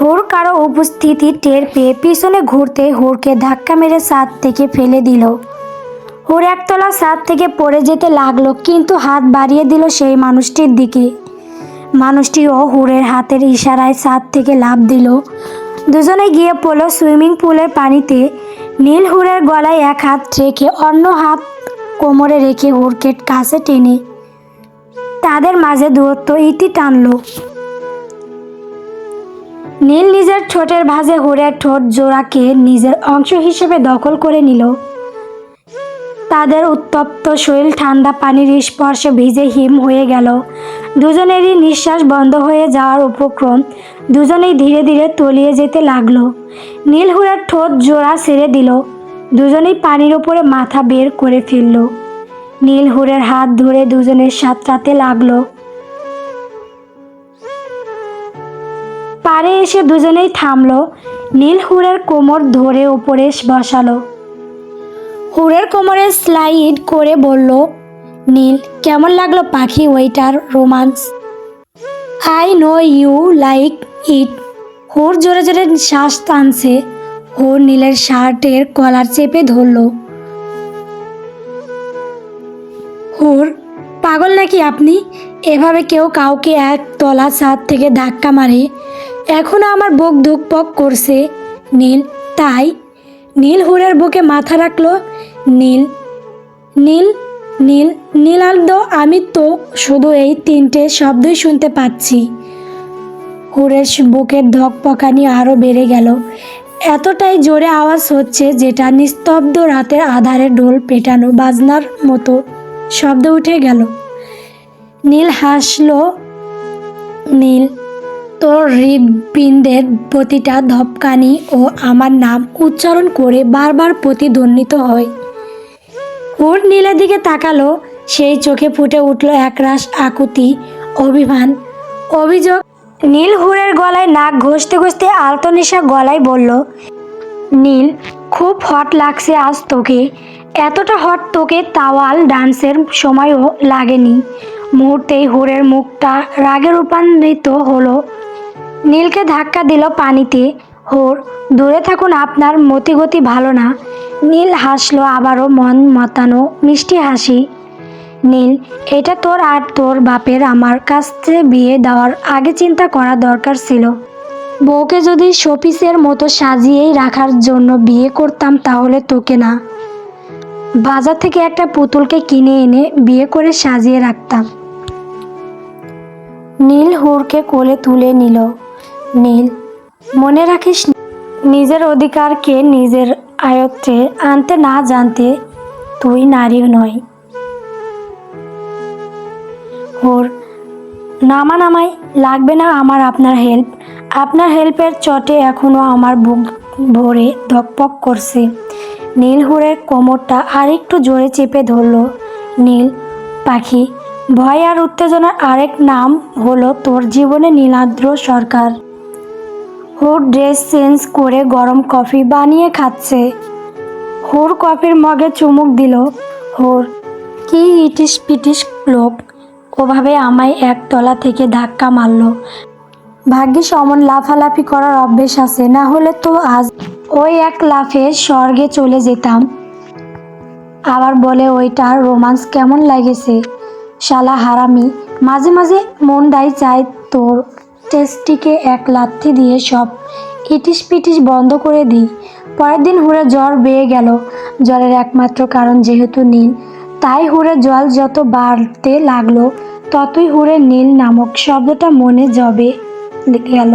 হুর কারও উপস্থিতি টের পেয়ে পিছনে ঘুরতে হুরকে ধাক্কা মেরে ছাদ থেকে ফেলে দিল। হুর একতলা ছাদ থেকে পড়ে যেতে লাগল, কিন্তু হাত বাড়িয়ে দিল সেই মানুষটির দিকে। মানুষটিও হুরের হাতের ইশারায় ছাদ থেকে লাফ দিল। দুজনে গিয়ে পড়ল সুইমিং পুলের পানিতে। নীল হুরের গলায় এক হাত রেখে অন্য হাত কোমরে রেখে হুরকে কাছে টেনে তাদের মাঝে দূরত্ব ইতি টানলো। নীল নিজের ঠোঁটের ভাঁজে হুরের ঠোঁট জোড়াকে নিজের অংশ হিসেবে দখল করে নিল। তাদের উত্তপ্ত শরীর ঠান্ডা পানির স্পর্শে ভিজে হিম হয়ে গেল। দুজনেরই নিঃশ্বাস বন্ধ হয়ে যাওয়ার উপক্রম দুজনেই ধীরে ধীরে তলিয়ে যেতে লাগল। নীল হুরের ঠোঁট জোড়া ছেড়ে দিল। দুজনেই পানির ওপরে মাথা বের করে ফেলল। নীল হুড়ের হাত ধরে দুজনের সাঁতরাতে লাগল। পারে এসে দুজনেই থামল। নীল হুড়ের কোমর ধরে ওপরে বসালো। হুড়ের কোমরে স্লাইড করে বলল, নীল, কেমন লাগল পাখি ওইটার romance? I know you like it. হুর জোরে জোরে শ্বাস টানছে। হুর নীলের শার্টের কলার চেপে ধরলো। হুর, পাগল নাকি আপনি? এভাবে কেউ কাউকে এক তলা ছাদ থেকে ধাক্কা মারে। এখনও আমার বুক ধুকপক করছে। নীল, তাই? নীল হুরের বুকে মাথা রাখল। নীল নীল নীল নীলার্দ আমি তো শুধু এই তিনটে শব্দই শুনতে পাচ্ছি। হুরের বুকের ধকপকানি আরও বেড়ে গেল। এতটাই জোরে আওয়াজ হচ্ছে যেটা নিস্তব্ধ রাতের আধারে ঢোল পেটানো বাজনার মতো শব্দ উঠে গেল। নীল হাসলো। নীল তোর হৃদপিণ্ডের প্রতিটা ধপকানি ও আমার নাম উচ্চারণ করে বারবার প্রতিধ্বনিত হয়। হুর নীলের দিকে তাকালো, সেই চোখে ফুটে উঠল একরাশ আকুতি, অভিমান, অভিযোগ। নীল হুরের গলায় নাক ঘষতে ঘষতে আলতনিশা গলায় বলল, নীল, খুব হট লাগছে আজ তোকে। এতটা হট তোকে তাওয়াল ডান্সের সময়ও লাগেনি। মুহূর্তেই হুরের মুখটা রাগে রূপান্তরিত হলো। নীলকে ধাক্কা দিল পানিতে। হোর, দূরে থাকুন, আপনার মতিগতি ভালো না। নীল হাসলো আবারও মন মতানো মিষ্টি হাসি। নীল, এটা তোর আর তোর বাপের আমার কাছে বিয়ে দেওয়ার আগে চিন্তা করা দরকার ছিল। বউকে যদি শোপিসের মতো সাজিয়েই রাখার জন্য বিয়ে করতাম তাহলে তোকে না। বাজার থেকে একটা পুতুলকে কিনে এনে বিয়ে করে সাজিয়ে রাখতাম। নীল হুরকে কোলে তুলে নিল। নীল, মনে রাখিস নিজের অধিকারকে নিজের আয়ত্তে আনতে না জানতে তুই নারী নয়। হোর, নামা নামাই, লাগবে না আমার আপনার হেল্প। আপনার হেল্পের চটে এখনও আমার বুক ভরে ধকপক করছে। নীল হুরের কোমরটা আরেকটু জোরে চেপে ধরলো। নীল, পাখি, ভয় আর উত্তেজনার আরেক নাম হলো তোর জীবনে নীলাদ্র সরকার। হুর ড্রেস চেঞ্জ করে গরম কফি বানিয়ে খাচ্ছে। হুর কফির মগে চুমুক দিল। হুর, কি ইটিস পিটিস লোক ওভাবে আমায় এক তলা থেকে ধাক্কা মারল। ভাগ্যিস অমন লাফালাফি করার অভ্যেস আছে, না হলে তো আজ ওই এক লাফে স্বর্গে চলে যেতাম। আবার বলে ওইটার রোমান্স কেমন লাগেছে। শালা হারামি, মাঝে মাঝে মনটাই চায় তোর টেস্টিকে এক লাথি দিয়ে সব ইটিস পিটিস বন্ধ করে দিই। পরের দিন হুড়ে জ্বর বেয়ে গেল। জ্বরের একমাত্র কারণ যেহেতু নীল, তাই হুড়ে জল যত বাড়তে লাগল, ততই হুড়ে নীল নামক শব্দটা মনে জবে গেল।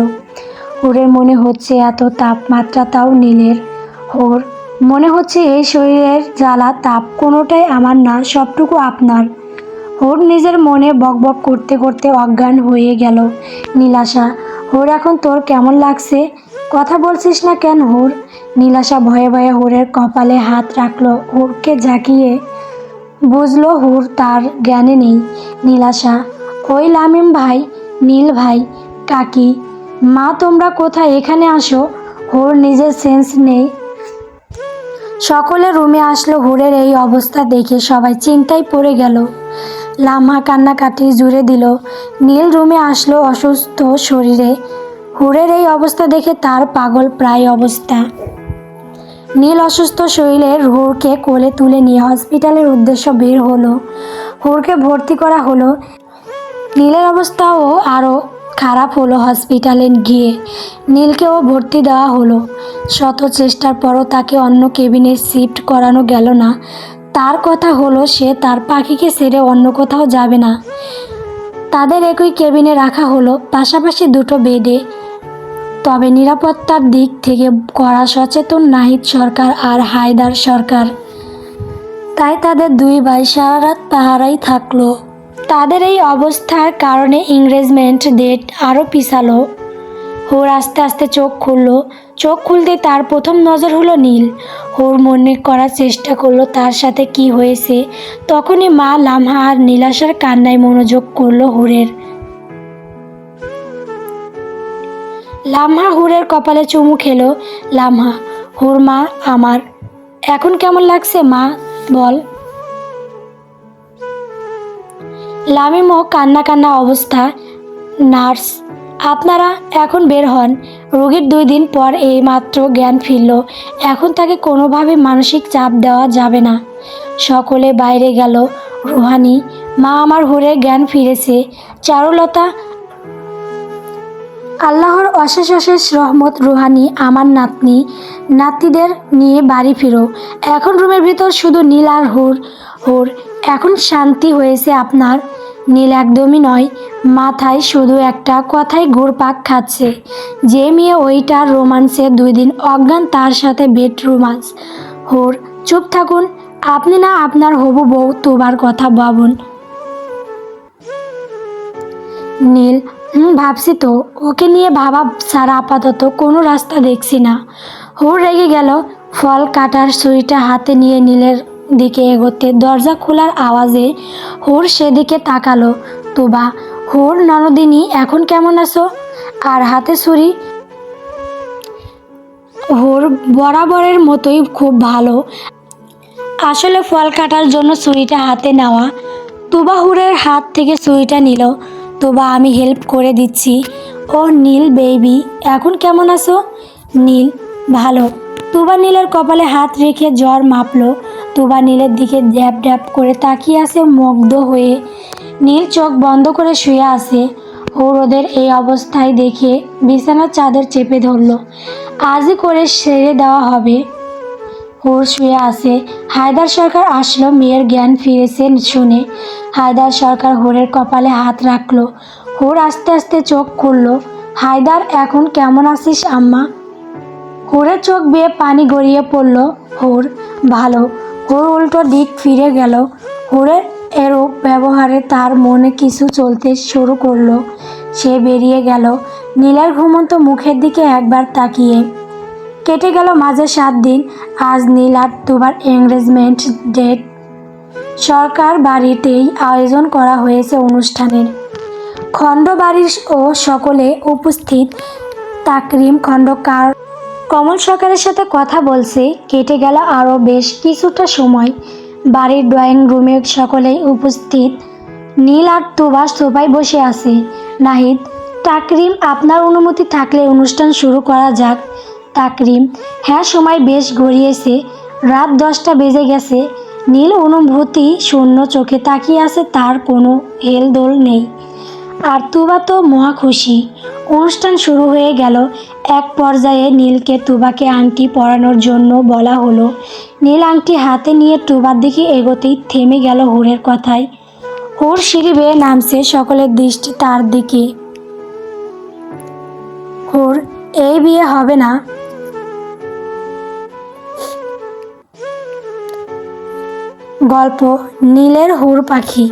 হুরের মনে হচ্ছে এত তাপমাত্রা তাও নীলের। হোর মনে হচ্ছে এই শরীরের জ্বালা তাপ কোনোটাই আমার না, সবটুকু আপনার। হোর নিজের মনে বকবক করতে করতে অজ্ঞান হয়ে গেল নীলাশা। হোর এখন তোর কেমন লাগছে? কথা বলছিস না কেন হোর নীলাশা ভয়ে ভয়ে হোরের কপালে হাত রাখল হোরকে ঝাঁকিয়ে বুঝলো হুর তার জ্ঞানে নেই। নীলাশা, ওই লামিম ভাই, নীল ভাই, কাকি, মা তোমরা কোথায়? এখানে আসো হোর নিজের সেন্স নেই। সকলে রুমে আসলো হুরের এই অবস্থা দেখে সবাই চিন্তায় পড়ে গেল। লামা কান্নাকাটি জুড়ে দিল। নীল রুমে আসলো অসুস্থ শরীরে। হুরের এই অবস্থা দেখে তার পাগল প্রায় অবস্থা। নীল অসুস্থ শরীরের হুরকে কোলে তুলে নিয়ে হসপিটালের উদ্দেশ্য বের হলো। হুরকে ভর্তি করা হলো। নীলের অবস্থাও আরও খারাপ হলো হসপিটালে গিয়ে। নীলকেও ভর্তি দেওয়া হলো। শত চেষ্টার পরও তাকে অন্য কেবিনে শিফট করানো গেল না। তার কথা হলো সে তার পাখিকে ছেড়ে অন্য কোথাও যাবে না। তাদের একই কেবিনে রাখা হলো পাশাপাশি দুটো বেডে। তবে নিরাপত্তার দিক থেকে করা সচেতন নাহিদ সরকার আর হায়দার সরকার। তাই তাদের দুই ভাই সারা রাত পাহারাই থাকল। তাদের এই অবস্থার কারণে ইংরেজমেন্ট ডেট আরও পিছালো। হোর আস্তে আস্তে চোখ খুললো। চোখ খুলতে তার প্রথম নজর হলো নীল। হোর মনে করার চেষ্টা করল তার সাথে কি হয়েছে। তখনই মা লামহা আর নীলাশার কান্নায় মনোযোগ করল হোরের। লামহা হুরের কপালে চুমু খেলো, লামহা, হুর মা আমার। এখন কেমন লাগছে মা? বল। লামিমো কান্না কান্না অবস্থা, নার্স আপনারা এখন বের হন। রোগীর দুই দিন পর এই মাত্র জ্ঞান ফিরল। এখন তাকে কোনোভাবে মানসিক চাপ দেওয়া যাবে না। সকলে বাইরে গেল। রুহানি, মা আমার হুরে জ্ঞান ফিরেছে। চারুলতা, আল্লাহর অশেষ অশেষ রহমত রুহানি, আমার নাতনি, নাতিদের নিয়ে বাড়ি ফিরো। এখন রুমের ভিতর শুধু নীল আর হুর। হুর, এখন শান্তি হয়েছে আপনার। নীল একদমই নয়, মাথায় শুধু একটা কথাই ঘুরপাক খাচ্ছে। যে মেয়ে ওইটার রোমান্সে দুই দিন অজ্ঞান তার সাথে বেড রোমান্স হুর, চুপ থাকুন, আপনি না আপনার হবু বউ তোবার কথা ভাবুন। নীল, হুম, ভাবছি তো, ওকে নিয়ে ভাবা ছাড়া আপাতত কোনো রাস্তা দেখছি না। হুর রেগে গেল, ফল কাটার সুইটা হাতে নিয়ে নীলের দিকে এগোতে দরজা খোলার আওয়াজে হুর সেদিকে তাকালো। তোবা, হুর ননদিনী এখন কেমন আছো? আর হাতে ছুরি? হুর বরাবরের মতোই খুব ভালো। আসলে ফল কাটার জন্য ছুরিটা হাতে নেওয়া। তুবা হুরের হাত থেকে ছুরিটা নিল। তোবা, আমি হেল্প করে দিচ্ছি। ও নীল বেবি, এখন কেমন আছো? নীল, ভালো। তুবা নীলের কপালে হাত রেখে জ্বর মাপলো। তুবা নীলের দিকে ড্যাপ ড্যাপ করে তাকিয়ে আছে মুগ্ধ হয়ে। নীল চোখ বন্ধ করে শুয়ে আছে। ওর ওদের এই অবস্থায় দেখে বিছানার চাদর চেপে ধরলো। আজই করে সেরে দেওয়া হবে। হোর শুয়ে আছে। হায়দার সরকার আসলো, মেয়ের জ্ঞান ফিরেছে শুনে। হায়দার সরকার হোরের কপালে হাত রাখল। হোর আস্তে আস্তে চোখ খুললো। হায়দার, এখন কেমন আছিস আম্মা? হোরের চোখ বেয়ে পানি গড়িয়ে পড়ল। হোর, ভালো। হোর উল্টো দিক ফিরে গেল। হোরের এরূপ ব্যবহারে তার মনে কিছু চলতে শুরু করল। সে বেরিয়ে গেল। নীলার ঘুমন্ত মুখের দিকে একবার তাকিয়ে। কেটে গেল মাঝে সাত দিন। আজ নীল আর দুবার এঙ্গেজমেন্ট ডেট সরকার বাড়িতেই আয়োজন করা হয়েছে অনুষ্ঠানের খণ্ড বাড়ির ও সকলে উপস্থিত। তাকরিম খণ্ডকার কমল সরকারের সাথে কথা বলছে, কেটে গেল আরও বেশ কিছুটা সময়। বাড়ির ড্রয়িং রুমে সকলেই উপস্থিত। নীল আর তুবা সোফায় বসে আছে। নাহিদ, তাকরিম, আপনার অনুমতি থাকলে অনুষ্ঠান শুরু করা যাক। তাকরিম হ্যাঁ সময় বেশ গড়িয়েছে। রাত দশটা বেজে গেছে। নীল অনুভূতি শূন্য চোখে তাকিয়ে আছে, তার কোনো হেলদোল নেই। আর তুবা তো মহা খুশি। অনুষ্ঠান শুরু হয়ে গেল। এক পর্যায়ে নীলকে তুবাকে আংটি পরানোর জন্য বলা হলো। নীল আংটি হাতে নিয়ে তুবার দিকে এগোতেই থেমে গেল হুরের কথায়। হুর সিঁড়ি বেয়ে নামছে সকলের দৃষ্টি তার দিকে। হুর, এই বিয়ে হবে না। গল্প, নীলের হুর পাখি।